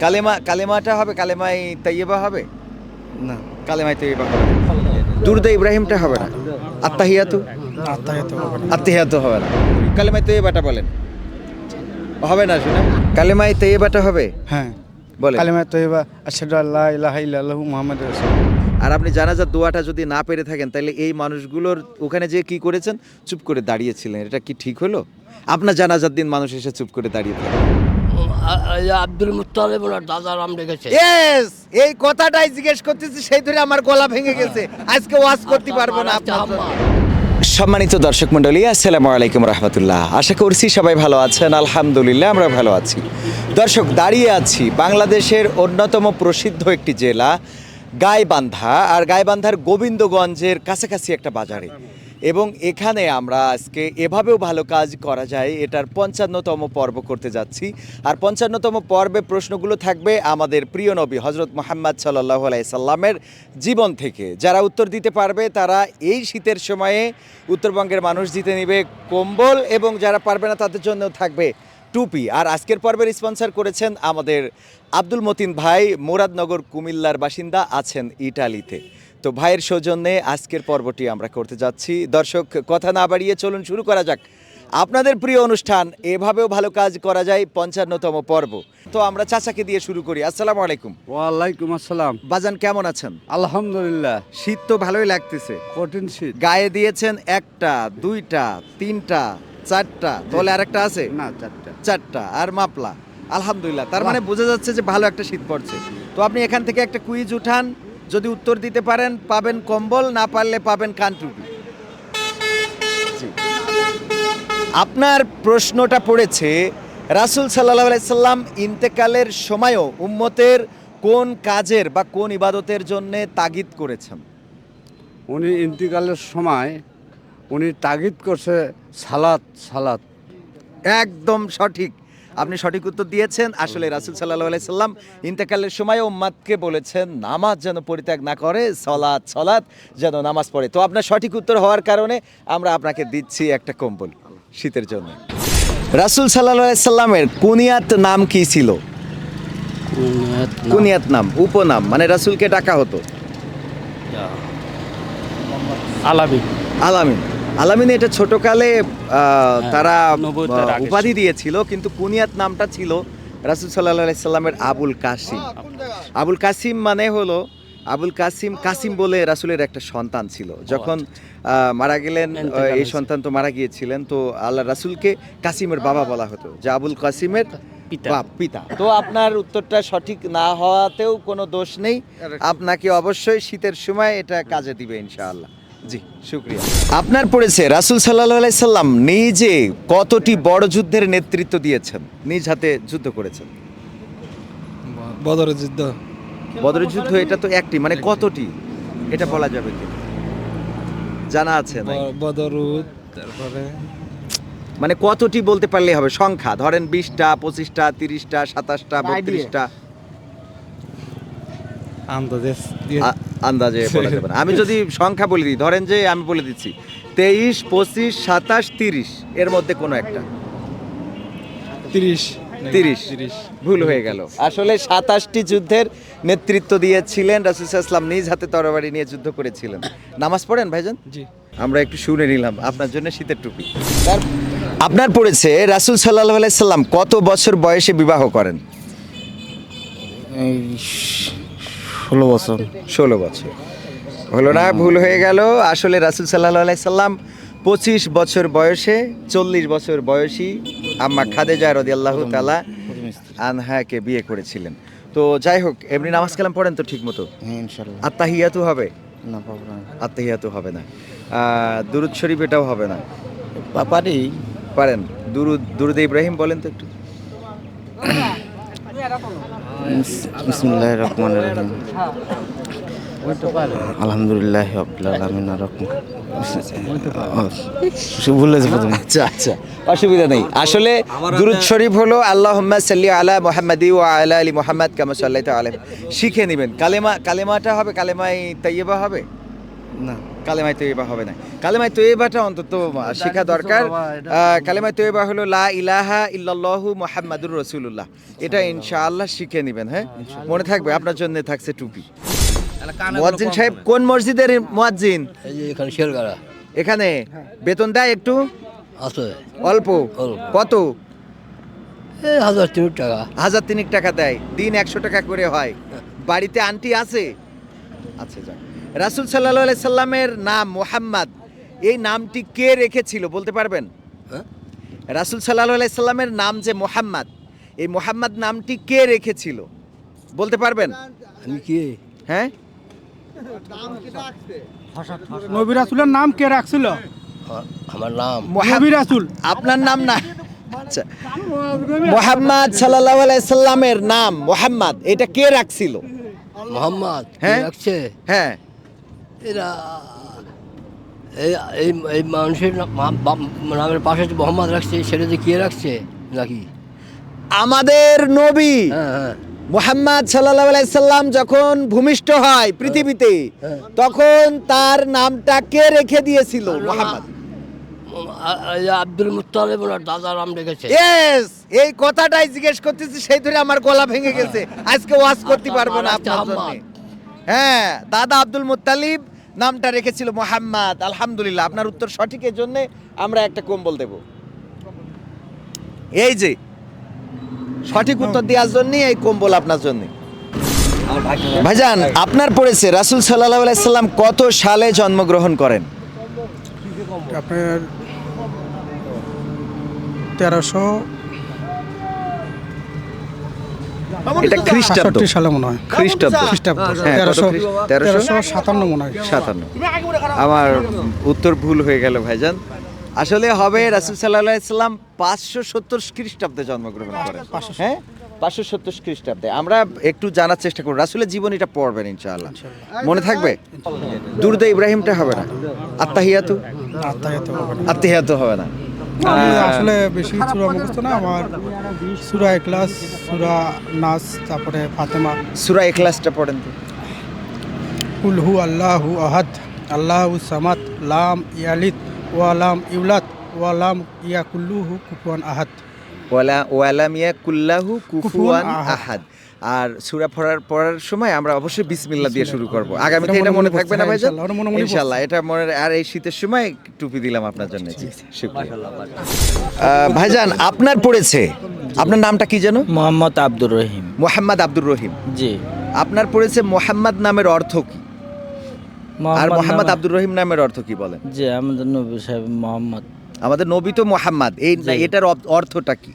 কালেমা কালেমাটা হবে কালেমাই তাইয়েবা হবে? না। কালেমাই তাইয়েবা হবে। দুরুদ ইব্রাহিমটা হবে না? আত্তাহিয়াতু? আত্তাহিয়াতু হবে না। কালেমাই তাইয়েবাটা বলেন। হবে না শুনে? কালেমাই তাইয়েবাটা হবে? হ্যাঁ। বলেন। কালিমা তৈবা আশহাদু আল্লাহ ইলাহা ইল্লাল্লাহু মুহাম্মাদুর রাসূল আর আপনি জানাজার দোয়াটা যদি না পেরে থাকেন তাহলে এই মানুষগুলোর ওখানে যে কি করেছেন? চুপ করে দাঁড়িয়েছিলেন। এটা কি ঠিক হলো? আপনার জানাজার দিন মানুষ এসে চুপ করে দাঁড়িয়ে থাকে। আব্দুল মুত্তালিব ওনার দাদা নাম রেখেছে ইয়েস এই কথাটাই জিজ্ঞেস করতেছি সেই ধরে আমার গলা ভেঙে গেছে। আজকে ওয়াজ করতে পারব না আপনার সম্মানিত দর্শক মণ্ডলী আসসালামু আলাইকুম রহমতুল্লাহ। আশা করছি সবাই ভালো আছেন আলহামদুলিল্লাহ আমরা ভালো আছি। দর্শক দাঁড়িয়ে আছি বাংলাদেশের অন্যতম প্রসিদ্ধ একটি জেলা গাইবান্ধা। আর গাইবান্ধার গোবিন্দগঞ্জের কাছাকাছি একটা বাজারে। এবং এখানে আমরা আজকে এভাবেও ভালো কাজ করা যায়, এটার পঞ্চান্নতম পর্ব করতে যাচ্ছি। আর পঞ্চান্নতম পর্বে প্রশ্নগুলো থাকবে আমাদের প্রিয় নবী হজরত মোহাম্মদ সাল্লাহ সাল্লামের জীবন থেকে। যারা উত্তর দিতে পারবে, তারা এই শীতের সময়ে উত্তরবঙ্গের মানুষ জিতে নেবে কম্বল এবং যারা পারবে না তাদের জন্য থাকবে টুপি। আর আজকের পর্বের স্পন্সর করেছেন আমাদের আব্দুল মতিন ভাই, মুরাদনগর কুমিল্লার বাসিন্দা আছেন ইটালিতে। তো ভাইয়ের সৌজন্যে আজকের পর্বটি আমরা করতে যাচ্ছি। দর্শক কথা না বাড়িয়ে চলুন শুরু করা যাক। আপনাদের প্রিয় অনুষ্ঠান এভাবেও ভালো কাজ করা যায় পঞ্চান্নতম পর্ব। তো আমরা চাচাকে দিয়ে শুরু করি। আসসালামু আলাইকুম। ওয়ালাইকুম আসসালাম। বাজান কেমন আছেন? আলহামদুলিল্লাহ শীত তো ভালোই লাগতেছে কঠিন শীত। গায়ে দিয়েছেন একটা দুইটা তিনটা চারটা তাহলে আরেকটা আছে? না চারটা। চারটা আর মাপলা। আলহামদুলিল্লাহ তার মানে বোঝা যাচ্ছে যে ভালো একটা শীত পড়ছে। তো আপনি এখান থেকে একটা কুইজ উঠান যদি উত্তর দিতে পারেন পাবেন কম্বল না পারলে পাবেন কানটুপি। আপনার প্রশ্নটা পড়েছে রাসুল সাল্লাহ সাল্লাম ইন্তেকালের সময়ও উম্মতের কোন কাজের বা কোন ইবাদতের জন্য তাগিদ করেছেন? উনি ইন্তিকালের সময় উনি তাগিদ করছে সালাত সালাত। একদম সঠিক। আপনি সঠিক উত্তর দিয়েছেন। আসলে রাসুল সাল্লাহ সাল্লাম ইন্তেকালের সময় উম্মাদকে বলেছেন নামাজ যেন পরিত্যাগ না করে সলাৎ সলাৎ যেন নামাজ পড়ে। তো আপনার সঠিক উত্তর হওয়ার কারণে আমরা আপনাকে দিচ্ছি একটা কম্বল শীতের জন্য। রাসুল সাল্লাহ সাল্লামের কুনিয়াত নাম কি ছিল? কুনিয়াত নাম। উপনাম মানে রাসুলকে ডাকা হতো। আলাবি আলামিন। আলামিন এটা ছোটকালে তারা আহ, আগে উপাধি দিয়েছিল কিন্তু কুনিয়াত নামটা ছিল রাসুল সাল্লাহ সাল্লামের আবুল কাসিম। আবুল কাসিম মানে হলো আবুল কাসিম কাসিম বলে রাসুলের একটা সন্তান ছিল। যখন মারা গেলেন এই সন্তান তো মারা গিয়েছিলেন তো আল্লাহ রাসুলকে কাসিমের বাবা বলা হতো যে আবুল কাসিমের পিতা। পিতা। তো আপনার উত্তরটা সঠিক না হওয়াতেও কোনো দোষ নেই। আপনাকে অবশ্যই শীতের সময় এটা কাজে দিবে ইনশাআল্লাহ। জি শুক্রিয়া। আপনার পড়েছে রাসুল সাল্লাহ সাল্লাম নিজে কতটি বড় যুদ্ধের নেতৃত্ব দিয়েছেন? নিজ হাতে যুদ্ধ করেছেন। যুদ্ধ। যুদ্ধ এটা তো একটি মানে কতটি? এটা বলা যাবে কি? জানা আছে বদরুদ তারপরে? মানে কতটি বলতে পারলেই হবে? সংখ্যা ধরেন বিশটা পঁচিশটা তিরিশটা সাতাশটা বত্রিশটা। আন্দাজে আন্দাজে বলা যাবে না আমি যদি সংখ্যা বলে দিই ধরেন যে আমি বলে দিচ্ছি তেইশ পঁচিশ সাতাশ তিরিশ এর মধ্যে কোনো একটা। তিরিশ। তিরিশ। তিরিশ। ভুল হয়ে গেল। আসলে সাতাশটি যুদ্ধের নেতৃত্ব দিয়েছিলেন রাসুল ইসলাম নিজ হাতে তরবারি নিয়ে যুদ্ধ করেছিলেন। নামাজ পড়েন ভাইজান? জি। আমরা একটু শুনে নিলাম আপনার জন্য শীতের টুপি। তার- আপনার পড়েছে রাসুল সাল্লাহ সাল্লাম কত বছর বয়সে বিবাহ করেন? এই ষোলো বছর ষোলো বছর হলো না ভুল হয়ে গেল আসলে রাসুল সাল্লাহ সাল্লাম পঁচিশ বছর বয়সে চল্লিশ বছর বয়সী আম্মা খাদেজা রদি আল্লাহ তালা আনহাকে বিয়ে করেছিলেন তো যাই হোক এমনি নামাজ কালাম পড়েন তো ঠিক মতো হ্যাঁ আত্মাহিয়াতু হবে না পাবো না আত্মাহিয়াতু হবে না দুরুদ শরীফ এটাও হবে না পারি পারেন দুরুদ দুরুদ ইব্রাহিম বলেন তো একটু বিসমুল্লাহ রহমান রহিম। আলহামদুলিল্লাহ আব্দুল আলমিন রকম। ভুলে আচ্ছা আচ্ছা অসুবিধা নেই। আসলে দুরুদ শরীফ হলো আল্লাহ সাল্লি আলা মোহাম্মদি ও আলা আলী মোহাম্মদ কামা সাল্লাহ আলম শিখে নেবেন। কালেমা কালেমাটা হবে কালেমাই তাইয়েবা হবে? না। কালেমায় তৈবা হবে না কালেমায় তৈবাটা অন্তত শেখা দরকার। কালেমায় তৈবা হলো লা ইলাহা ইল্লাল্লাহু মুহাম্মাদুর রাসূলুল্লাহ। এটা ইনশাআল্লাহ শিখে নেবেন হ্যাঁ? মনে থাকবে আপনার জন্য থাকছে টুপি। মুয়াজ্জিন সাহেব কোন মসজিদের মুয়াজ্জিন? এখানে শেরগাড়া। এখানে? বেতন দেয় একটু? আছে। অল্প। কত? হাজার তিন টাকা। হাজার তিনেক টাকা দেয়। দিন একশো টাকা করে হয়। বাড়িতে আন্টি আছে? আচ্ছা যাক। রাসুল সাল্লাহ সাল্লামের নাম মোহাম্মদ এই নামটি কে রেখেছিল বলতে পারবেন? হ্যাঁ? রাসুল সাল্লাহ সাল্লামের নাম যে মোহাম্মদ এই মোহাম্মদ নামটি কে রেখেছিল বলতে পারবেন? আমি কি? হ্যাঁ? নবী রাসুলের নাম কে রাখছিল? আমার নাম। মোহাম- নবী রাসুল। আপনার নাম না। আচ্ছা। মোহাম্মদ সাল্লাহ সাল্লামের নাম মোহাম্মদ এটা কে রাখছিল? মোহাম্মদ হ্যাঁ? রাখছে? হ্যাঁ। এরা এই এই মানুষের নামের পাশে যে মোহাম্মদ রাখছে সেটা যে কে রাখছে নাকি? আমাদের নবী হ্যাঁ হ্যাঁ। মোহাম্মদ সাল্লাহ সাল্লাম যখন ভূমিষ্ঠ হয় পৃথিবীতে হ্যাঁ। তখন তার নামটা কে রেখে দিয়েছিল মোহাম্মদ? আব্দুল মুত্তালিব ওনার দাদা নাম রেখেছে। ইয়েস এই কথাটাই জিজ্ঞেস করতেছি সেই ধরে আমার গলা ভেঙে গেছে। আজকে ওয়াজ করতে পারব না আপনার জন্য। হ্যাঁ দাদা আব্দুল মুত্তালিব নামটা রেখেছিল মোহাম্মদ, আলহামদুলিল্লাহ। আপনার উত্তর সঠিকের জন্য আমরা একটা কম্বল দেব। এই যে, সঠিক উত্তর দেওয়ার জন্য এই কম্বল আপনার জন্য। ভাইজান, আপনার পড়েছে রাসুল সাল্লাহ সাল্লাম কত সালে জন্মগ্রহণ করেন? আপনার তেরোশো এটা খ্রিস্টাব্দ। সালে মনে হয়। খ্রিস্টাব্দ। খ্রিস্টাব্দ। হ্যাঁ, তেরোশো তেরোশো? সাতান্ন মনে হয়। সাতান্ন। আমার উত্তর ভুল হয়ে গেল ভাইজান। আসলে হবে রাসুল সাল্লাহ সাল্লাম পাঁচশো সত্তর খ্রিস্টাব্দে জন্মগ্রহণ করেন। হ্যাঁ? পাঁচশো সত্তর খ্রিস্টাব্দে। আমরা একটু জানার চেষ্টা করব। রাসুলের জীবনীটা পড়বেন ইনশাআল্লাহ। মনে থাকবে? দুর্দে ইব্রাহিমটা হবে না? আত্মাহিয়াতু? আত্মাহিত হবে না। আত্মাহিয়াতু হবে না। আমি আসলে বেশি সুরা মুখস্থ না আমার সুরা এক্লাস সুরা নাস তারপরে ফাতেমা। সুরা এখলাসটা পড়েন তো। কুলহু আল্লাহু আহাদ আল্লাহু সামাদ লাম ইয়ালিদ ওয়ালাম ইউলাদ ওয়ালাম ইয়াকুল্লুহু কুফুয়ান আহাদ। ওয়ালা ওয়ালাম কুল্লাহু কুফুয়ান কুফুয়ান আহাদ। আর সূরা পড়ার পড়ার সময় আমরা অবশ্যই বিসমিল্লাহ দিয়ে শুরু করব। আগামীতে এটা মনে থাকবে না ভাইজান? ইনশাআল্লাহ, এটা মনে আর এই শীতের সময় টুপি দিলাম আপনার জন্য। ভাইজান আপনার পড়েছে। আপনার নামটা কি যেন? মোহাম্মদ আব্দুর রহিম। মোহাম্মদ আব্দুর রহিম। জি। আপনার পড়েছে মোহাম্মদ নামের অর্থ কি? আর মোহাম্মদ আব্দুর রহিম নামের অর্থ কি বলেন? জি আমাদের নবী সাহেব মোহাম্মদ আমাদের নবী তো মোহাম্মদ। এই। এটার অর্থটা কি?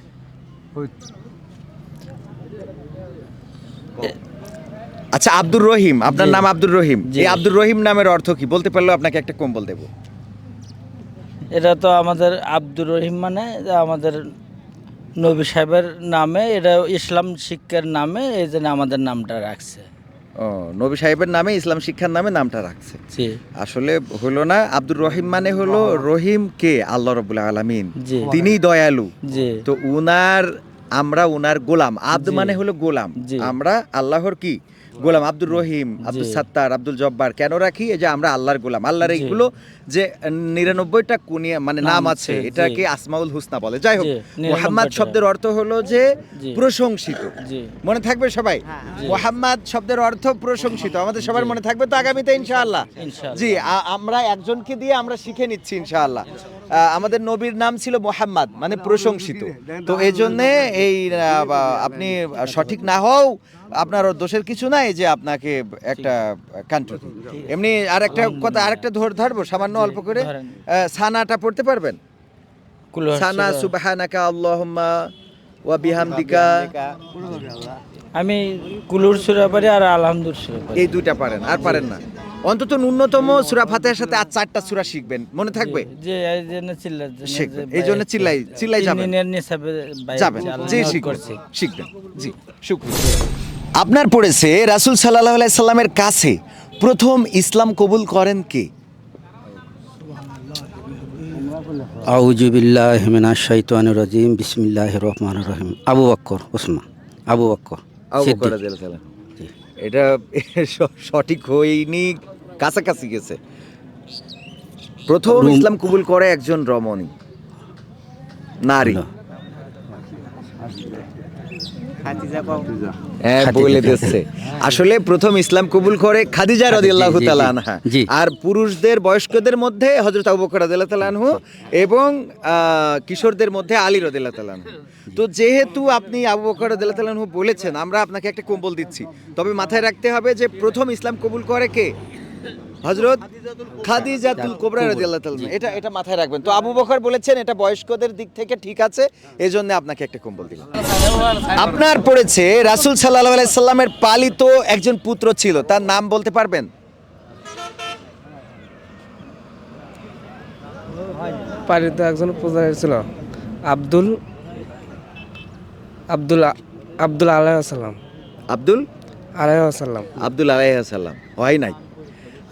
আচ্ছা আব্দুর রহিম আপনার নাম আব্দুর রহিম। এই আব্দুর রহিম নামের অর্থ কি? বলতে পারলেও আপনাকে একটা কম্বল দেব। এটা তো আমাদের আব্দুর রহিম মানে আমাদের নবী সাহেবের নামে এটা ইসলাম শিক্ষার নামে এই জন্য আমাদের নামটা রাখছে। ও নবী সাহেবের নামে ইসলাম শিক্ষার নামে নামটা রাখছে। আসলে হলো না আব্দুর রহিম মানে হলো রহিম কে? আল্লাহ রবুল্লা আলমিন। জি। তিনি দয়ালু। তো উনার আমরা উনার গোলাম। আব্দ মানে হলো গোলাম। আমরা আল্লাহর কি? গোলাম আব্দুর রহিম আব্দুল সাত্তার আব্দুল জব্বার কেন রাখি? এই যে আমরা আল্লাহর গোলাম আল্লাহর এইগুলো যে নিরানব্বইটা কুনিয়া মানে নাম আছে এটাকে আসমাউল হুসনা বলে। যাই হোক মোহাম্মদ শব্দের অর্থ হলো যে প্রশংসিত। মনে থাকবে সবাই? মোহাম্মদ শব্দের অর্থ প্রশংসিত। আমাদের সবার মনে থাকবে তো আগামীতে ইনশাআল্লাহ। ইনশাআল্লাহ। জি আমরা একজনকে দিয়ে আমরা শিখে নিচ্ছি ইনশাআল্লাহ। আহ, আমাদের নবীর নাম ছিল মোহাম্মদ মানে প্রশংসিত। তো এই জন্যে এই আপনি সঠিক না হও আপনার দোষের কিছু নাই যে আপনাকে একটা কান্ট্রি এমনি আর একটা কথা আরেকটা ধর ধরবো সামান্য অল্প করে। সানাটা পড়তে পারবেন? সানা সুবহানাকা আল্লাহুম্মা ওয়া বিহামদিকা। আমি কুলুর সুরা পারি আর আলহামদুর সুরা পারি। এই দুইটা পারেন আর পারেন না। অন্তত ন্যূনতম সুরা ফাতেহার সাথে আর চারটা সুরা শিখবেন মনে থাকবে? যে এই জন্য চিল্লা শিখবেন। এই জন্য চিল্লাই- চিল্লাই যাবেন। যাবেন জি শিখবেন শিখবেন জি শুক্রিয়া। আপনার পড়েছে রাসূল আলাইহি সাল্লামের কাছে প্রথম ইসলাম কবুল করেন কে? আউজু বিল্লাহ মিনাশ শাইতানির রাজিম বিসমিল্লাহির রহমানির রহিম। আবু বক্কর ওসমান। আবু বক্কর। এটা সঠিক হয়নি কাছাকাছি গেছে। প্রথম ইসলাম কবুল করে একজন রমণী নারী। হ্যাঁ বলে দিচ্ছে আসলে প্রথম ইসলাম কবুল করে খাদিজা রাদিয়াল্লাহু তাআলা আনহা। আর পুরুষদের বয়স্কদের মধ্যে হযরত আবু বকর রাদিয়াল্লাহু তাআলা আনহু এবং আহ, কিশোরদের মধ্যে আলী রাদিয়াল্লাহু তাআলা আনহু। তো যেহেতু আপনি আবু বকর রাদিয়াল্লাহু তাআলা আনহু বলেছেন আমরা আপনাকে একটা কম্বল দিচ্ছি। তবে মাথায় রাখতে হবে যে প্রথম ইসলাম কবুল করে কে? খাদিজাতুল কোবরা রাদিয়াল্লাহু তাআলা আনহা। এটা এটা মাথায় রাখবেন। তো আবু বকর বলেছেন এটা বয়স্কদের দিক থেকে ঠিক আছে এজন্য আপনাকে একটা কম্বল দিলাম। আপনার পড়েছে রাসূল সাল্লাল্লাহু আলাইহি সাল্লামের পালিত একজন পুত্র ছিল তার নাম বলতে পারবেন? পালিত একজন ছিল আব্দুল আব্দুল আব্দুল আলাইসাল্লাম আব্দুল? আলাইসাল্লাম আব্দুল হয় নাই?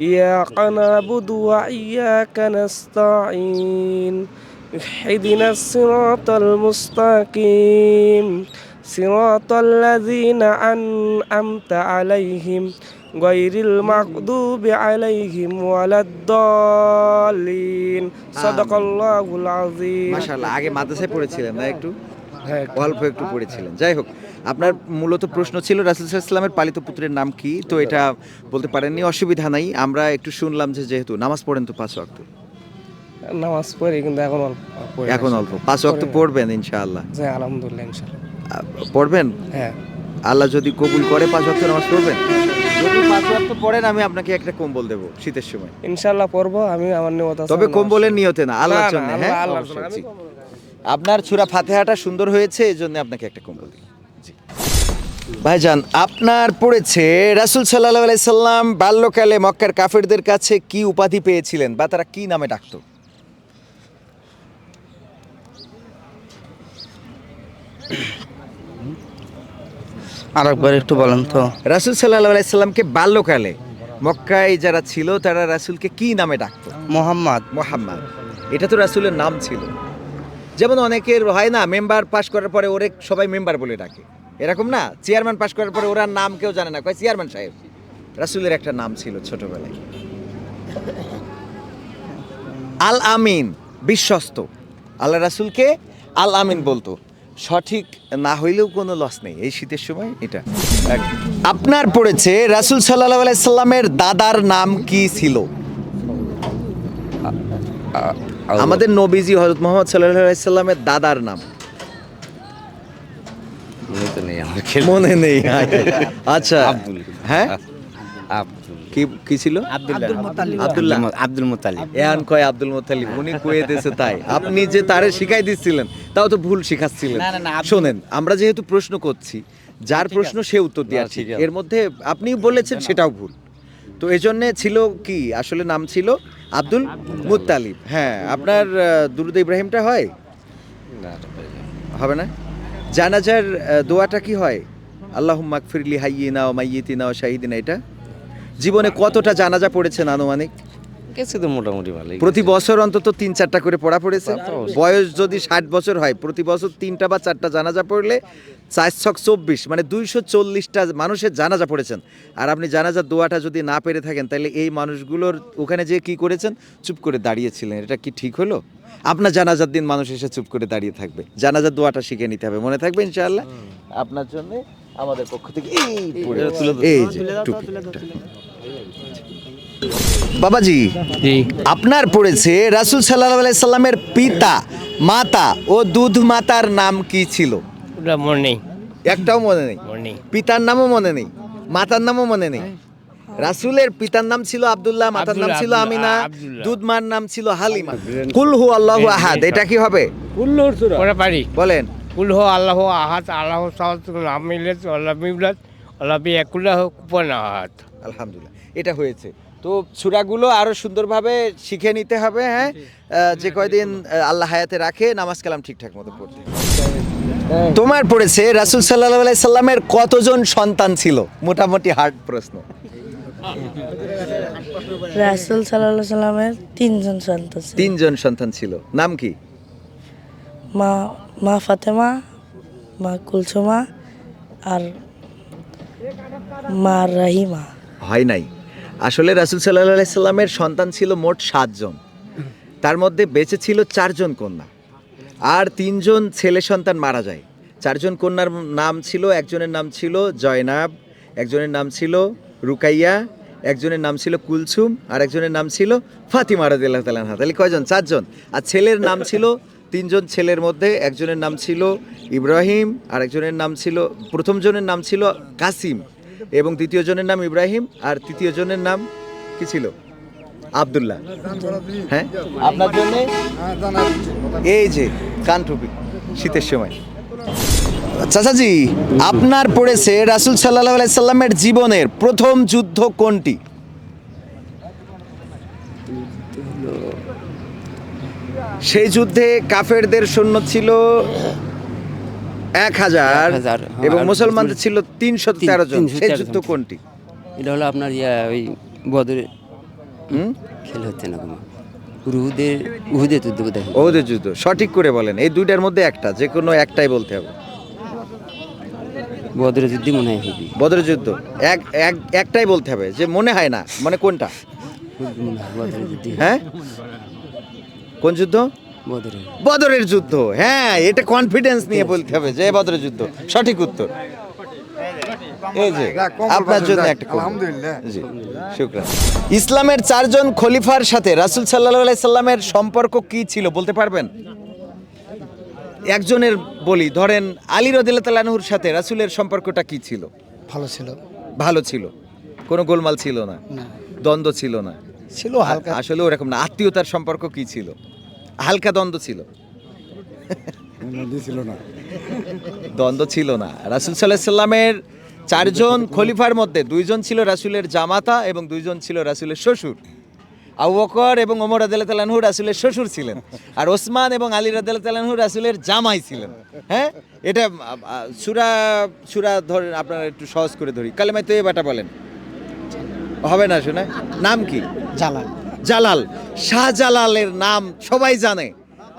إياك نعبد وإياك نستعين اهدنا الصراط المستقيم صراط الذين أنعمت عليهم غير المغضوب عليهم ولا الضالين صدق الله العظيم মাশাআল্লাহ আগে মাদ্রাসায় পড়েছিলেন না একটু হ্যাঁ অল্প একটু পড়েছিলেন যাই হোক আপনার মূলত প্রশ্ন ছিল রাসুল ইসলামের পালিত পুত্রের নাম কি? তো এটা বলতে পারেননি অসুবিধা নাই। আমরা একটু শুনলাম যে যেহেতু নামাজ পড়েন তো পাঁচ ওয়াক্ত। নামাজ পড়ি কিন্তু এখন অল্প এখন অল্প। পাঁচ ওয়াক্ত পড়বেন ইনশাআল্লাহ। জি, আলহামদুলিল্লাহ ইনশাল্লাহ আহ, পড়বেন? হ্যাঁ। আল্লাহ যদি কবুল করে পাঁচ ওয়াক্ত নামাজ পড়বেন? যদি পাঁচ ওয়াক্ত পড়েন আমি আপনাকে একটা কম্বল দেবো শীতের সময়। ইনশাল্লাহ পড়ব আমি আমার নিয়ত আছে তবে কম্বলের নিয়তে না আল্লাহর জন্য হ্যাঁ। আপনার সুরা ফাতেহাটা সুন্দর হয়েছে এই জন্য আপনাকে একটা কম্বল দিই ভাইজান আপনার পড়েছে রাসূল সাল্লাল্লাহু আলাইহি সাল্লাম বাল্যকালে মক্কার কাফেরদের কাছে কি উপাধি পেয়েছিলেন বা তারা কি নামে ডাকতো? আরেকবার একটু বলেন তো। রাসূল সাল্লাল্লাহু আলাইহি সাল্লামকে বাল্যকালে মক্কায় যারা ছিল তারা রাসূলকে কি নামে ডাকতো? মোহাম্মদ। মোহাম্মদ। এটা তো রাসূলের নাম ছিল। যেমন অনেকের হয় না মেম্বার পাশ করার পরে ওরে সবাই মেম্বার বলে ডাকে। এরকম না চেয়ারম্যান পাশ করার পরে ওরা নাম কেউ জানে না। কয় চেয়ারম্যান সাহেব? রাসূলের একটা নাম ছিল ছোটবেলায়। আল আমিন বিশ্বস্ত। আল্লাহ রাসূলকে আল আমিন বলতো। সঠিক না হইলেও কোনো লস নেই। এই শীতের সময় এটা। আপনার পড়েছে রাসূল সাল্লাল্লাহু আলাইহি সাল্লামের দাদার নাম কি ছিল? আমাদের নবীজি হজরত মোহাম্মদ সাল্লাহ আলাইহি সাল্লামের দাদার নাম। মনে নেই। আচ্ছা হ্যাঁ? কি কি ছিল? আব্দুল্লাহ। আব্দুল মুতালিব। এহান কয় আব্দুল মোত্তালিব উনি কয়ে দিয়েছে তাই। আপনি যে তারে শিখাই দিচ্ছিলেন তাও তো ভুল শিখাচ্ছিলেন। শোনেন আমরা যেহেতু প্রশ্ন করছি যার প্রশ্ন সে উত্তর দেওয়া ঠিক এর মধ্যে আপনি বলেছেন সেটাও ভুল। তো এজন্যে ছিল কি? আসলে নাম ছিল আব্দুল মুত্তালিব হ্যাঁ আপনার দুরুদ ইব্রাহিমটা হয়? হবে না? জানাজার দোয়াটা কি হয়? আল্লাহ মাকফিরলি হাইয়ে নাও মাইয়ে তিনাও শাহিদিনা, এটা? জীবনে কতটা জানাজা পড়েছেন আনুমানিক? গেছে তো মোটামুটি ভালোই প্রতি বছর অন্তত তিন চারটা করে পড়া পড়েছে। বয়স যদি ষাট বছর হয় প্রতি বছর তিনটা বা চারটা জানাজা পড়লে চার ছক চব্বিশ মানে দুইশো চল্লিশটা মানুষের জানাজা পড়েছেন। আর আপনি জানাজার দোয়াটা যদি না পেরে থাকেন তাহলে এই মানুষগুলোর ওখানে যে কি করেছেন? চুপ করে দাঁড়িয়েছিলেন। এটা কি ঠিক হলো? আপনার জানাজার দিন মানুষ এসে চুপ করে দাঁড়িয়ে থাকবে। জানাজার দোয়াটা শিখে নিতে হবে। মনে থাকবে ইনশাআল্লাহ? আপনার জন্য আমাদের পক্ষ থেকে এই এই যে টুপিটা। বাবাজি জি। আপনার পড়েছে রাসূল সাল্লাল্লাহু আলাইহি সাল্লামের পিতা মাতা ও দুধ মাতার নাম কি ছিল? ওটা মনে নেই। একটাও মনে নেই। মনে নেই। পিতার নামও মনে নেই। মাতার নামও মনে নেই। রাসূলের পিতার নাম ছিল আব্দুল্লাহ মাতার নাম ছিল আমিনা দুধ মার নাম ছিল হালিমা। কুল হু আল্লাহু আহাদ এটা কি হবে? পারি বলেন। কুল হো আল্লাহ আহাত আল্লাহ আমিলাত মিবলাত আলহামদুলিল্লাহ এটা হয়েছে। তো সুরাগুলো আরও সুন্দরভাবে শিখে নিতে হবে হ্যাঁ? যে কয়দিন আল্লাহ হায়াতে রাখে নামাজ কালাম ঠিকঠাক মতো পড়তে। তোমার পড়েছে রাসুল সাল্লাহ সাল্লামের কতজন সন্তান ছিল? মোটামুটি হার্ড প্রশ্ন। রাসুল সাল্লাহ সাল্লামের তিনজন সন্তান তিনজন সন্তান ছিল। নাম কি? মা মা ফাতেমা মা কুলসুমা আর মা রাহিমা। হয় নাই। আসলে রাসুল সাল্লাহ সাল্লামের সন্তান ছিল মোট সাতজন। তার মধ্যে বেঁচে ছিল চারজন কন্যা। আর তিনজন ছেলে সন্তান মারা যায়। চারজন কন্যার নাম ছিল, একজনের নাম ছিল জয়নাব, একজনের নাম ছিল রুকাইয়া, একজনের নাম ছিল কুলসুম, আর একজনের নাম ছিল ফাতিমা রাদিল্লাহ তালাহা তাহলে কয়জন? চারজন। আর ছেলের নাম ছিল তিনজন ছেলের মধ্যে, একজনের নাম ছিল ইব্রাহিম, আর একজনের নাম ছিল প্রথমজনের নাম ছিল কাসিম। এবং দ্বিতীয় জনের নাম ইব্রাহিম, আর তৃতীয় জনের নাম কি ছিল? আব্দুল্লাহ। হ্যাঁ? আপনার জন্য? এই যে কান টুপি শীতের সময়। চাচাজি, আপনার পড়েছে রাসুল সাল্লাহ সাল্লামের জীবনের প্রথম যুদ্ধ কোনটি? সেই যুদ্ধে কাফেরদের সৈন্য ছিল এক হাজার। হাজার, এবং মুসলমানদের ছিল তিনশো তেরো জন। সেই যুদ্ধ কোনটি? এটা হলো আপনার ইয়া ওই বদরে হুম? খেল হচ্ছে না কোনো। উহুদের উহুদের যুদ্ধ বোধহয় ওদের যুদ্ধ। সঠিক করে বলেন। এই দুইটার মধ্যে একটা যে কোনো একটাই বলতে হবে। বদরের যুদ্ধ মনে হয় হবি বদরের যুদ্ধ। এক এক একটাই বলতে হবে যে মনে হয় না। মানে কোনটা? হয়। হ্যাঁ? কোন যুদ্ধ? বদরের। বদরের যুদ্ধ হ্যাঁ এটা কনফিডেন্স নিয়ে বলতে হবে যে বদরের যুদ্ধ। সঠিক উত্তর। এই যে আপনার জন্য একটা আলহামদুলিল্লাহ। জি শুকরান। ইসলামের চারজন খলিফার সাথে রাসূল সাল্লাল্লাহু সাল্লামের সম্পর্ক কি ছিল বলতে পারবেন? একজনের বলি ধরেন আলী রাদিয়াল্লাহু তাআলা সাথে রাসূলের সম্পর্কটা কি ছিল? ভালো ছিল। ভালো ছিল। কোনো গোলমাল ছিল না? না। দ্বন্দ্ব ছিল না? ছিল হালকা। আসলে ওরকম না। আত্মীয়তার সম্পর্ক কি ছিল? হালকা দ্বন্দ্ব ছিল। ছিল না। দ্বন্দ্ব ছিল না। রাসুল সাল্লাহ সাল্লামের চারজন খলিফার মধ্যে দুইজন ছিল রাসুলের জামাতা এবং দুইজন ছিল রাসুলের শ্বশুর। আবু বকর এবং ওমর আদাল্লাহ তালাহু রাসুলের শ্বশুর ছিলেন আর ওসমান এবং আলী রাদাল্লাহ তালাহু রাসুলের জামাই ছিলেন। হ্যাঁ? এটা সুরা সুরা ধরেন আপনারা একটু সহজ করে ধরি। কালেমায় তো এ বাটা বলেন। হবে না শোনা? নাম কি? জ্বালা জালাল শাহজালালের নাম সবাই জানে।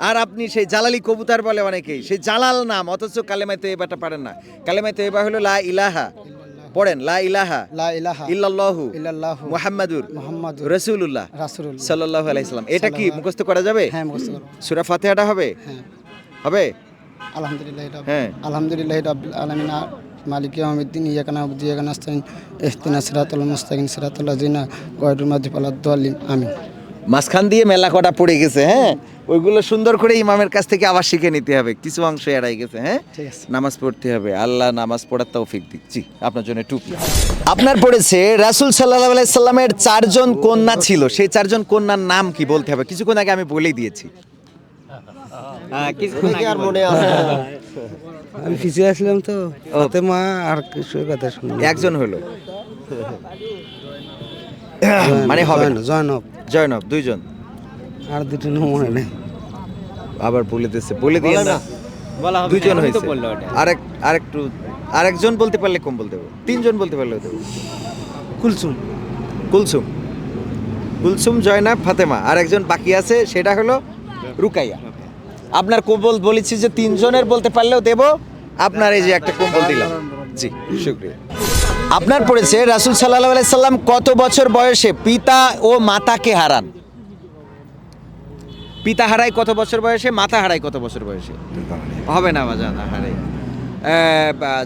আর আপনি সেই জালালি কবুতার বলে অনেকেই। সেই জালাল নাম অথচ কালেমায় তো এবারটা পারেন না। কালেমায় তো এবার হলো লা ইলাহা। পড়েন লা ইলাহা। লা ইলাহা। ইল্লাল্লাহু। ইল্লাল্লাহু। মুহাম্মাদুর মুহাম্মাদুর। রাসূলুল্লাহ। রাসূলুল্লাহ। সাল্লাল্লাহু আলাইহি সাল্লাম। এটা কি মুখস্থ করা যাবে? হ্যাঁ মুখস্থ করো সূরা ফাতিহাটা হবে? হ্যাঁ। হবে? আলহামদুলিল্লাহ হ্যাঁ। আলহামদুলিল্লাহ রাব্বিল আলামিন। মালিক ইয়াউমিদ্দিন ইয়াকা নাবুদু ওয়া ইয়াকা নাস্তাইন ইহদিনা সিরাতাল মুস্তাকিম সিরাতাল লাযিনা গায়রুল মাগদুবি আলাইহিম আমিন। মাঝখান দিয়ে মেলা কটা পড়ে গেছে হ্যাঁ? ওইগুলো সুন্দর করে ইমামের কাছ থেকে আবার শিখে নিতে হবে। কিছু অংশ এড়াই গেছে হ্যাঁ? ঠিক আছে। নামাজ পড়তে হবে। আল্লাহ নামাজ পড়ার তৌফিক দিচ্ছি আপনার জন্য টুপি। আপনার পড়েছে রাসূল সাল্লাল্লাহু আলাইহি সাল্লামের চারজন কন্যা ছিল। সেই চারজন কন্যার নাম কি বলতে হবে? কিছুক্ষণ আগে আমি বলেই দিয়েছি। আমি পিছিয়ে আসলাম তো। ফাতেমা আর কিছু কথা শুনি একজন হলো? মানে হবে না। জয়নব জয়নব। দুইজন? আর দুটো মনে নেই। আবার বলে দিচ্ছে বলে দিয়ে না। দুইজন হয়েছে। আরেক আরেকটু আরেকজন বলতে পারলে কম বলতে হবে তিনজন বলতে পারলে দেবো কুলসুম। কুলসুম। কুলসুম জয়নাব ফাতেমা। আর একজন বাকি আছে সেটা হলো রুকাইয়া। আপনার কম্বল বলেছি যে তিনজনের বলতে পারলেও দেব। আপনার এই যে একটা কম্বল দিলাম। জি, শুক্রিয়া। আপনার পড়েছে, রাসুল সাল্লাহ সাল্লাম কত বছর বয়সে পিতা ও মাতাকে হারান? পিতা হারায় কত বছর বয়সে মাথা হারায় কত বছর বয়সে? হবে না জানা হারাই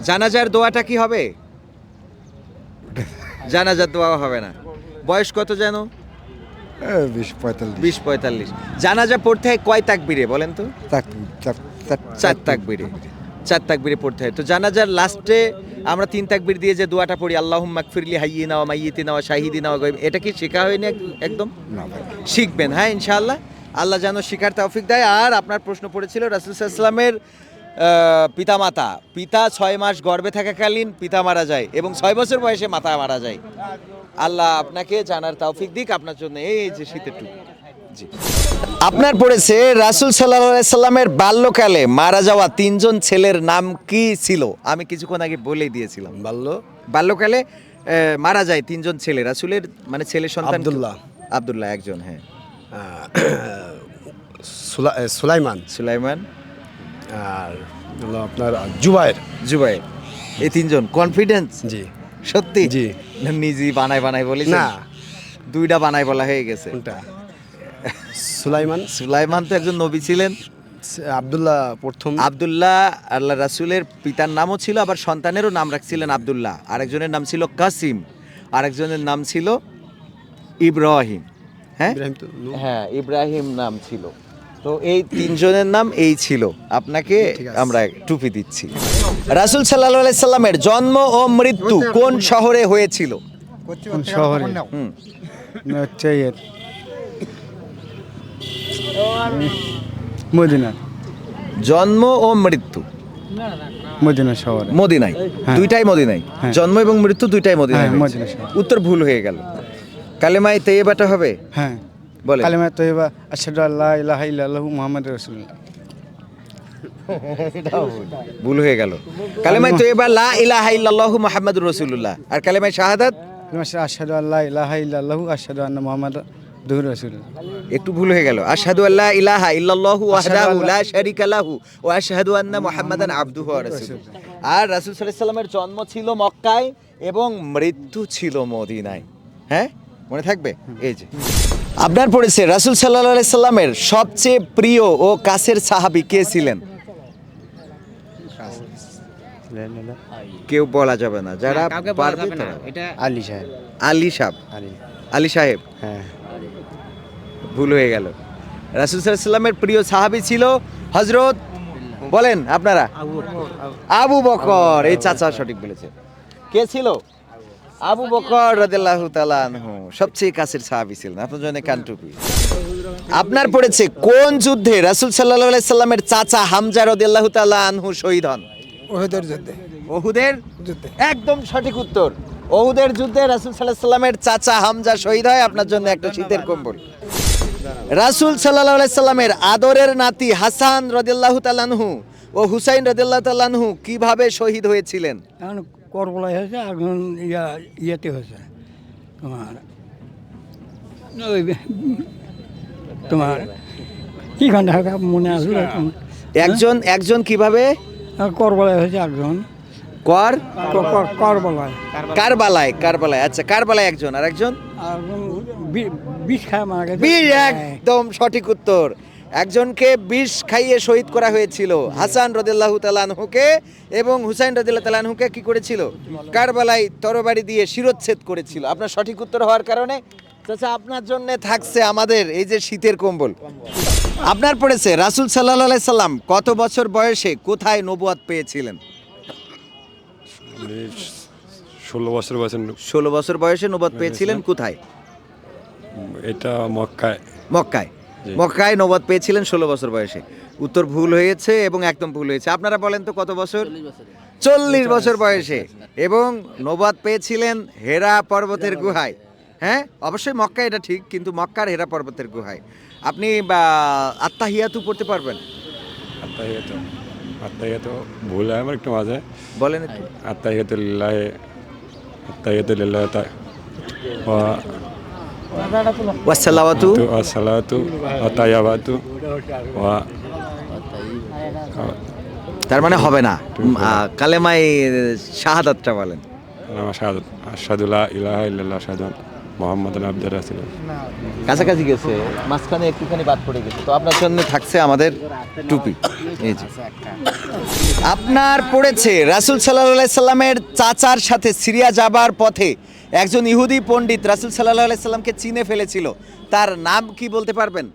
জানাজার দোয়াটা কি হবে? জানাজার দোয়া হবে না। বয়স কত যেন? বিশ পঁয়তাল্লিশ। বিশ পঁয়তাল্লিশ। জানাজা পড়তে হয় কয় তাকবিরে বলেন তো? চার তাকবিরে। চার তাকবিরে পড়তে হয়। তো জানাজার লাস্টে আমরা তিন তাকবির দিয়ে যে দোয়াটা পড়ি আল্লাহ মাকফিরলি হাইয়ে নাওয়া মাইয়েতি নাওয়া শাহিদি নাওয়া গায়ব এটা কি শেখা হয়নি একদম? শিখবেন। হ্যাঁ ইনশাআল্লাহ। আল্লাহ যেন শিখার তৌফিক দেয়। আর আপনার প্রশ্ন পড়েছিল রাসুল আহ, পিতামাতা। পিতা ছয় মাস গর্ভে থাকাকালীন পিতা মারা যায় এবং ছয় বছর বয়সে মাতা মারা যায়। আল্লাহ আপনাকে জানার তৌফিক দিক আপনার জন্য এই যে শীতের টুপি। জি। আপনার পড়েছে রাসুল সাল্লাহ সাল্লামের বাল্যকালে মারা যাওয়া তিনজন ছেলের নাম কি ছিল? আমি কিছুক্ষণ আগে বলেই দিয়েছিলাম। বাল্য? বাল্যকালে মারা যায় তিনজন ছেলে। রাসুলের মানে ছেলে সন্তান আব্দুল্লাহ। আব্দুল্লাহ একজন হ্যাঁ। সুলাইমান। সুলাইমান। আর হলো আপনার জুবাইর জুবাইর এই তিনজন কনফিডেন্স জি। সত্যি? জি। নিজে বানাই বানাই বলি না। দুইটা বানাই বলা হয়ে গেছে। কোনটা? সুলাইমান। সুলাইমান তো একজন নবী ছিলেন। আব্দুল্লাহ প্রথম। আব্দুল্লাহ আল্লাহ রাসুলের পিতার নামও ছিল আবার সন্তানেরও নাম রাখছিলেন আবদুল্লাহ। আরেকজনের নাম ছিল কাসিম আরেকজনের নাম ছিল ইব্রাহিম। হ্যাঁ? ইব্রাহিম। হ্যাঁ ইব্রাহিম নাম ছিল। তো এই তিনজনের নাম এই ছিল। আপনাকে আমরা টুপি দিচ্ছি। রাসুল সাল্লাহ সাল্লামের জন্ম ও মৃত্যু কোন শহরে হয়েছিল? শহরে? হচ্ছে মদিনা। জন্ম ও মৃত্যু? মদিনা শহরে। মদিনায়। হ্যাঁ। দুইটাই মদিনায়। হ্যাঁ। জন্ম এবং মৃত্যু দুইটাই মদিনায় হ্যাঁ, হয়েছে। মদিনা শহর। উত্তর ভুল হয়ে গেল। কালেমাই তেয়েবাটা হবে? হ্যাঁ। বলে কালিমা তৈবা আশহাদু ইলাহা ইল্লাল্লাহু মুহাম্মাদুর রাসূলুল্লাহ। ভুল। হয়ে গেল। কালেমাই তেয়েবা লা ইলাহা ইল্লাল্লাহু মুহাম্মাদুর রাসূলুল্লাহ। আর কালেমাই শাহাদাত? আশহাদু ইলাহা ইল্লাল্লাহু আশহাদু আন্না রাসূলুল্লাহ। একটু ভুল হয়ে গেল। আশহাদু আল্লা ইলাহা ইল্লাল্লাহু ওয়াহদাহু লা শারীকা লাহু ওয়া আশহাদু আন্না মুহাম্মাদান আবদুহু ওয়া রাসূলুহু। আর রাসূল সাল্লাল্লাহু আলাইহি সাল্লামের জন্ম ছিল মক্কায় এবং মৃত্যু ছিল মদিনায়। হ্যাঁ? মনে থাকবে? এই যে। আপনার পড়েছে রাসূল সাল্লাল্লাহু আলাইহি সাল্লামের সবচেয়ে প্রিয় ও কাছের সাহাবী কে ছিলেন? কেউ বলা যাবে না যারা পারবে তারা। আলী সাহেব। আলী সাহেব। আলী। আলী সাহেব? হ্যাঁ। ভুল হয়ে গেল। রাসুল সাল্লামের প্রিয় সাহাবী ছিল হজরত বলেন আপনারা? আবু বকর এই চাচা সঠিক বলেছে। কে ছিল? আবু বকর রাদিয়াল্লাহু তাআলা আনহু সবচেয়ে কাছের সাহাবী ছিলেন। আপনার জন্য কানটুপি আপনার পড়েছে কোন যুদ্ধে রাসূল সাল্লাল্লাহু আলাইহি সাল্লামের চাচা হামজা রাদিয়াল্লাহু তাআলা আনহু শহীদ হন? ওহেদের যুদ্ধে। ওহুদের? যুদ্ধে। একদম সঠিক উত্তর। ওহুদের যুদ্ধে রাসূল সাল্লাল্লাহু আলাইহি সাল্লামের চাচা হামজা শহীদ হয় আপনার জন্য একটা শীতের কম্বল। রাসূল সাল্লাল্লাহু আলাইহি সাল্লামের আদরের নাতি হাসান রাদিয়াল্লাহু তাআলা আনহু ও হুসাইন রাদিয়াল্লাহু তাআলা আনহু কীভাবে শহীদ হয়েছিলেন? এখন করবলাই হয়েছে এখন ইয়া ইয়েতে হয়েছে। তোমার ওই তোমার কি ঘণ্টা মনে আসলে একজন একজন কীভাবে? করবলাই হয়েছে একজন কর? করবলাই। কারবালায় কারবালায় আচ্ছা কারবালায় একজন আর একজন আর বি- বিষ খায় মারা গেছে। একদম সঠিক উত্তর। একজনকে বিষ খাইয়ে শহীদ করা হয়েছিল। হাসান রদিল্লাহু তালানহুকে এবং হুসাইন রদিল্লাহ তালানহুকে কি করেছিল? কারবালায় তরবারি দিয়ে শিরোচ্ছেদ করেছিল। আপনার সঠিক উত্তর হওয়ার কারণে? চাচা আপনার জন্য থাকছে আমাদের এই যে শীতের কম্বল। আপনার পড়েছে রাসুল সাল্লাহ সাল্লাম কত বছর বয়সে কোথায় নবুয়াত পেয়েছিলেন? ষোলো বছর বয়সে ষোলো বছর বয়সে নবুয়াত পেয়েছিলেন কোথায়? এটা মক্কায়। মক্কায়। মক্কায় নবাদ পেয়েছিলেন ষোলো বছর বয়সে। উত্তর ভুল হয়েছে এবং একদম ভুল হয়েছে। আপনারা বলেন তো কত বছর? চল্লিশ বছর। বয়সে। এবং নবাদ পেয়েছিলেন হেরা পর্বতের গুহায়। হ্যাঁ? অবশ্যই মক্কা এটা ঠিক কিন্তু মক্কার হেরা পর্বতের গুহায়। আপনি বা আত্মাহিয়াতু পড়তে পারবেন। আত্মাহিয়াত আত্মাহিয়াত ভুল হয় আমার একটু মাঝে। বলেন একটু। আত্মাহিয়াত তার মানে হবে না। কালেমাই শাহাদাতটা বলেন। আশহাদু আশহাদুল্লাহ ইলাহা ইল্লাল্লাহ আশহাদু মুহাম্মাদ আবদুর রাসূল। কাছাকাছি গেছে মাঝখানে একটুখানি বাদ পড়ে গেছে তো আপনার জন্য থাকছে আমাদের টুপি। এই যে। আপনার পড়েছে রাসুল সাল্লাহ সাল্লামের চাচার সাথে সিরিয়া যাবার পথে একজন ইহুদি পণ্ডিত রাসুল সাল্লাহ সাল্লামকে চিনে ফেলেছিল। তার নাম কি বলতে পারবেন?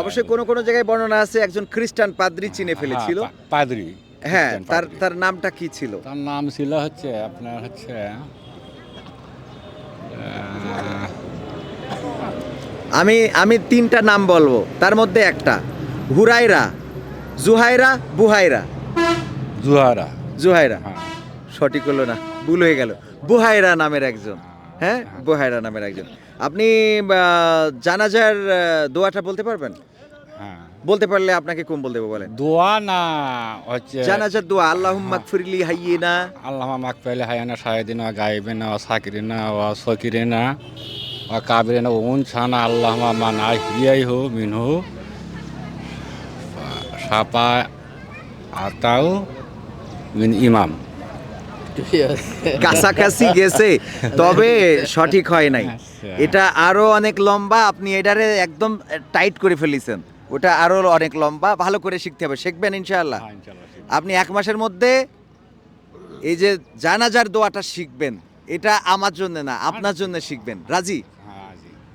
অবশ্যই কোনো কোনো জায়গায় বর্ণনা আছে একজন খ্রিস্টান পাদ্রি চিনে ফেলেছিল। পাদরি হ্যাঁ তার তার নামটা কি ছিল? তার নাম ছিল হচ্ছে আপনার হচ্ছে আমি আমি তিনটা নাম বলব তার মধ্যে একটা হুরাইরা জুহাইরা বুহাইরা জুহারা জুহাইরা সঠিক হলো না। ভুল হয়ে গেল। বুহাইরা নামের একজন। হ্যাঁ? বুহাইরা নামের একজন। আপনি জানাজার দোয়াটা বলতে পারবেন? হ্যাঁ। বলতে পারলে আপনাকে কোন বল দেবো বলেন? দোয়া না হচ্ছে জানাজার দোয়া আল্লাহ মাকফিরলি হাইয়িনা। আল্লাহ মাক পেলে হায়ানা শাহেদিন ও সাকিরিনা ও সকিরিনা ও কাবিরিনা ও উনসানা আল্লাহ মান আহিয়াই হো মিনহু সাপা আতাও মিন ইমাম। কাছাকাছি গেছে তবে সঠিক হয় নাই। আচ্ছা। এটা আরও অনেক লম্বা আপনি এটারে একদম টাইট করে ফেলেছেন। ওটা আরও অনেক লম্বা ভালো করে শিখতে হবে। শিখবেন ইনশাআল্লাহ। আপনি এক মাসের মধ্যে এই যে জানাজার দোয়াটা শিখবেন এটা আমার জন্য না আপনার জন্য শিখবেন। রাজি?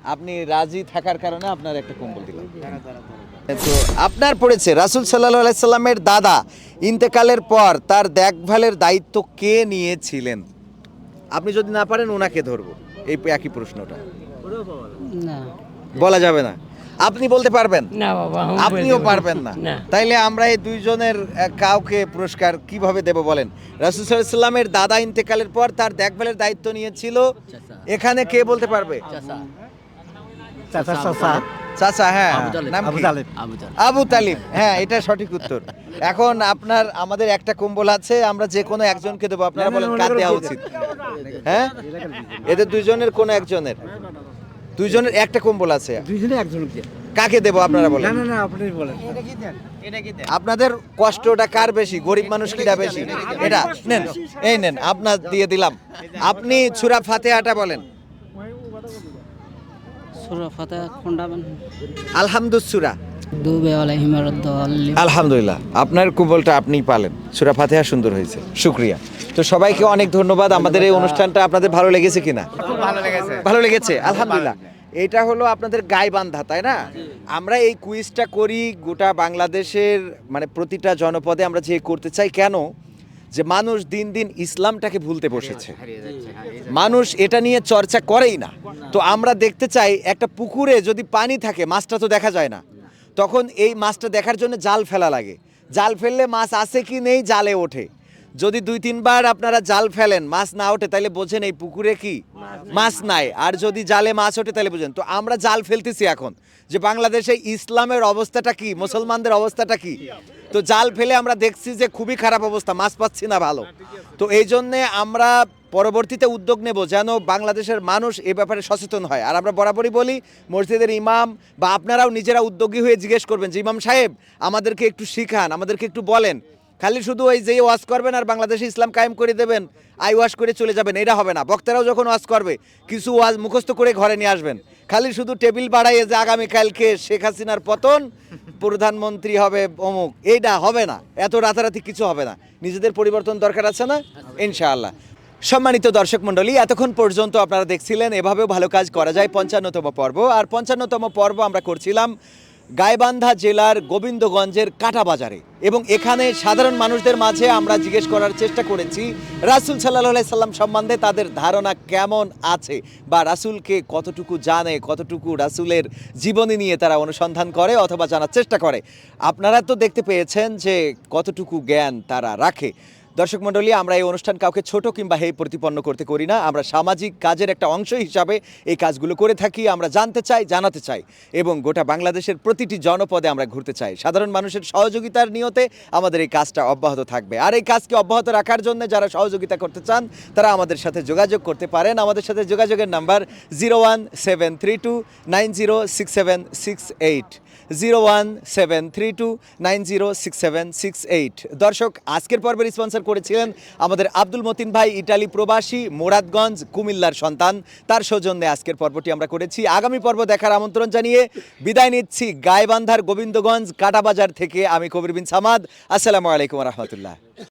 আপনি রাজি থাকার কারণে আপনার একটা কম্বল দিলাম। তো আপনার পড়েছে রাসুল সাল্লাহ আলাইসাল্লামের দাদা। ইন্তেকালের পর তার দেখভালের দায়িত্ব কে নিয়েছিলেন? আপনি যদি না পারেন ওনাকে ধরবো। এই একই প্রশ্নটা। বলা যাবে না। আপনি বলতে পারবেন? না বাবা আপনিও পারবেন না। তাইলে আমরা এই দুইজনের কাউকে পুরস্কার কীভাবে দেব বলেন? রাসুল সাল্লামের দাদা ইন্তেকালের পর তার দেখভালের দায়িত্ব নিয়েছিল। এখানে কে বলতে পারবে? চাচা হ্যাঁ। নাম কি? আবু তালিব। হ্যাঁ এটা সঠিক উত্তর। এখন আপনার আমাদের একটা কম্বল আছে আমরা যে কোনো একজনকে দেবো আপনারা বলেন কার দেওয়া উচিত। হ্যাঁ? এদের দুইজনের কোনো একজনের। দুইজনের একটা কম্বল আছে। দুইজনে একজনকে। কাকে দেবো আপনারা বলেন? না না আপনি বলেন। আপনাদের কষ্টটা কার বেশি? গরিব মানুষ কিরা বেশি? এটা নেন এই নেন আপনার দিয়ে দিলাম। আপনি সুরা ফাতেহাটা বলেন। সুরা ফাতা আলহামদুসুরা আলহামদুলিল্লাহ। আপনার কুবলটা আপনিই পালেন। সুরা ফাতেহা সুন্দর হয়েছে শুক্রিয়া। তো সবাইকে অনেক ধন্যবাদ আমাদের এই অনুষ্ঠানটা আপনাদের ভালো লেগেছে কিনা? ভালো লেগেছে। ভালো লেগেছে আলহামদুলিল্লাহ। এটা হলো আপনাদের গাইবান্ধা তাই না? আমরা এই কুইজটা করি গোটা বাংলাদেশের মানে প্রতিটা জনপদে আমরা যে করতে চাই কেন? যে মানুষ দিন দিন ইসলামটাকে ভুলতে বসেছে। মানুষ এটা নিয়ে চর্চা করেই না। তো আমরা দেখতে চাই একটা পুকুরে যদি পানি থাকে মাছটা তো দেখা যায় না। তখন এই মাছটা দেখার জন্য জাল ফেলা লাগে। জাল ফেললে মাছ আছে কি নেই জালে ওঠে। যদি দুই তিনবার আপনারা জাল ফেলেন মাছ না ওঠে তাহলে বোঝেন এই পুকুরে কি? মাছ নাই। আর যদি জালে মাছ ওঠে তাহলে বোঝেন। তো আমরা জাল ফেলতেছি এখন। যে বাংলাদেশে ইসলামের অবস্থাটা কি? মুসলমানদের অবস্থাটা কি? তো জাল ফেলে আমরা দেখছি যে খুবই খারাপ অবস্থা, মাছ পাচ্ছি না ভালো। তো এই জন্যে আমরা পরবর্তীতে উদ্যোগ নেব যেন বাংলাদেশের মানুষ এ ব্যাপারে সচেতন হয়। আর আমরা বরাবরই বলি, মসজিদের ইমাম বা আপনারাও নিজেরা উদ্যোগী হয়ে জিজ্ঞেস করবেন যে, ইমাম সাহেব, আমাদেরকে একটু শিখান, আমাদেরকে একটু বলেন। খালি শুধু ওই যে ওয়াজ করবেন আর বাংলাদেশে ইসলাম কায়েম করে দেবেন, আই ওয়াশ করে চলে যাবেন, এটা হবে না। বক্তারাও যখন ওয়াজ করবে, কিছু ওয়াজ মুখস্থ করে ঘরে নিয়ে আসবেন। খালি শুধু টেবিল বাড়াইয়ে যে আগামীকালকে শেখ হাসিনার পতন, প্রধানমন্ত্রী হবে অমুক এইটা হবে না। এত রাতারাতি কিছু হবে না। নিজেদের পরিবর্তন দরকার আছে না? ইনশাআল্লাহ। সম্মানিত দর্শক মণ্ডলী, এতক্ষণ পর্যন্ত আপনারা দেখছিলেন, এভাবেও ভালো কাজ করা যায় পঞ্চান্নতম পর্ব। আর পঞ্চান্নতম পর্ব আমরা করছিলাম গাইবান্ধা জেলার গোবিন্দগঞ্জের কাটা বাজারে এবং এখানে সাধারণ মানুষদের মাঝে আমরা জিজ্ঞেস করার চেষ্টা করেছি, রাসুল সাল্লাহ সাল্লাম সম্বন্ধে তাদের ধারণা কেমন আছে? বা রাসুলকে কতটুকু জানে, কতটুকু রাসুলের জীবনী নিয়ে তারা অনুসন্ধান করে অথবা জানার চেষ্টা করে? আপনারা তো দেখতে পেয়েছেন যে কতটুকু জ্ঞান তারা রাখে। দর্শক মণ্ডলী, আমরা এই অনুষ্ঠান কাউকে ছোট কিংবা হেয় প্রতিপন্ন করতে করি না। আমরা সামাজিক কাজের একটা অংশ হিসাবে এই কাজগুলো করে থাকি, আমরা জানতে চাই, জানাতে চাই এবং গোটা বাংলাদেশের প্রতিটি জনপদে আমরা ঘুরতে চাই। সাধারণ মানুষের সহযোগিতার নিয়তে আমাদের এই কাজটা অব্যাহত থাকবে। আর এই কাজকে অব্যাহত রাখার জন্য যারা সহযোগিতা করতে চান, তারা আমাদের সাথে যোগাযোগ করতে পারেন। আমাদের সাথে যোগাযোগের number zero one seven three two nine zero six seven six eight. Zero one seven three two nine zero six seven six eight. দর্শক, আজকের পর্বের স্পন্সর করেছিলেন আমাদের আব্দুল মতিন ভাই, ইটালি প্রবাসী, মোরাদগঞ্জ, কুমিল্লার সন্তান। তার সৌজন্যে আজকের পর্বটি আমরা করেছি। আগামী পর্ব দেখার আমন্ত্রণ জানিয়ে বিদায় নিচ্ছি গাইবান্ধার গোবিন্দগঞ্জ কাটাবাজার থেকে আমি কবির বিন সামাদ। আসসালামু আলাইকুম রহমতুল্লাহ।